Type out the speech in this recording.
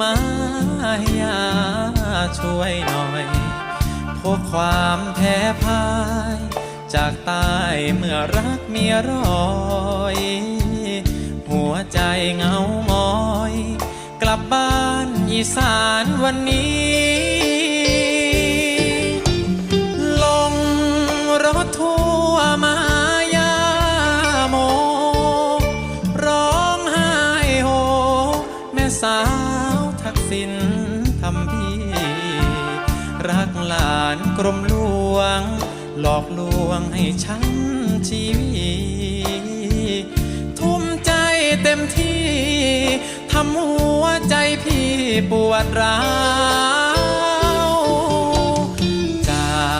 มายาช่วยหน่อย พวกความแพ้พ่าย จากตายเมื่อรักเมียรอย หัวใจเงามอย กลับบ้านอีสานวันนี้ ลงรถทัวร์มาสา ทักษิณทำพี่ รักหลานกรมหลวง หลอกลวงให้ฉันชีวิตทุ่มใจเต็มที่ ทำหัวใจพี่ปวดร้าว